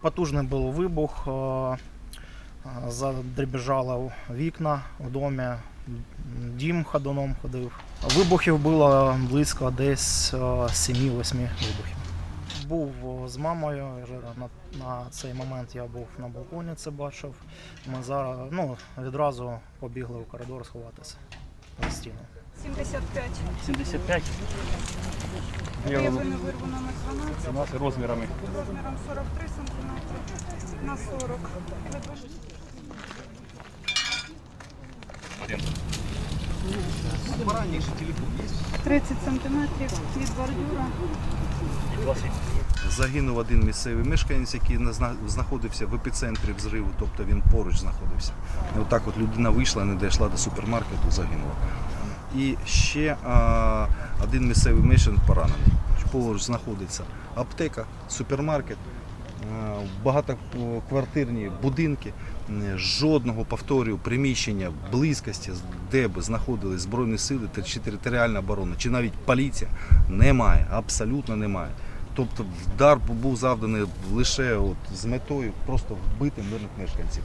Потужний був вибух, е, е, задребіжало вікна в домі, дім ходуном ходив. Вибухів було близько десь е, 7-8 вибухів. Був е, з мамою, вже на, на цей момент я був на балконі, це бачив. Ми зараз ну, відразу побігли у коридор сховатися на стіну. 75. 75 Виявлено вирву номер 12 12 розмірами. розміром 43 см на 40. 30 см від бордюра. Загинув один місцевий мешканець, який знаходився в епіцентрі взриву, тобто він поруч знаходився. І отак от людина вийшла, не дійшла до супермаркету, загинула. І ще а, один місцевий мешканець поранений. Поруч знаходиться аптека, супермаркет, багатоквартирні будинки. Жодного повторюю приміщення близькості, де би знаходились збройні сили чи територіальна оборона, чи навіть поліція немає, абсолютно немає. Тобто вдар був завданий лише от з метою просто вбити мирних мешканців.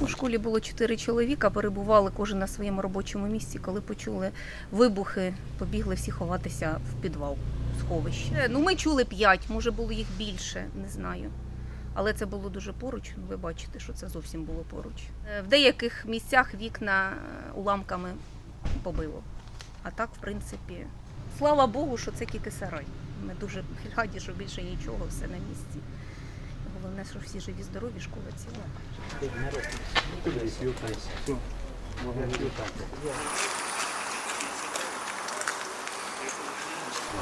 У школі було чотири чоловіка, перебували кожен на своєму робочому місці. Коли почули вибухи, побігли всі ховатися в підвал, сховище. Е, Ну, ми чули п'ять, може було їх більше, не знаю. Але це було дуже поруч. Ви бачите, що це зовсім було поруч. Е, В деяких місцях вікна уламками побило. А так, в принципі, слава Богу, що це тільки сарай. Ми дуже раді, що більше нічого, все на місці. Головне, що всі живі, здорові, школа ціла.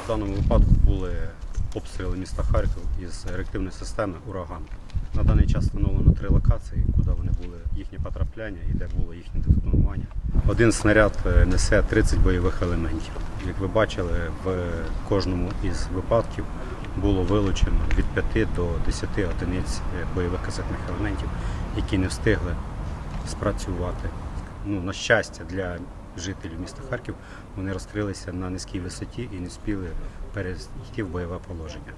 В даному випадку були обстріли міста Харків із реактивної системи Ураган. На даний час встановлено три локації, куди вони були їхнє потрапляння і де було їхнє детонування. Один снаряд е, несе 30 бойових елементів. Як ви бачили, в кожному із випадків було вилучено від 5 до 10 одиниць е, бойових касетних елементів, які не встигли спрацювати. Ну, на щастя, для жителів міста Харків вони розкрилися на низькій висоті і не спіли перейти в бойове положення.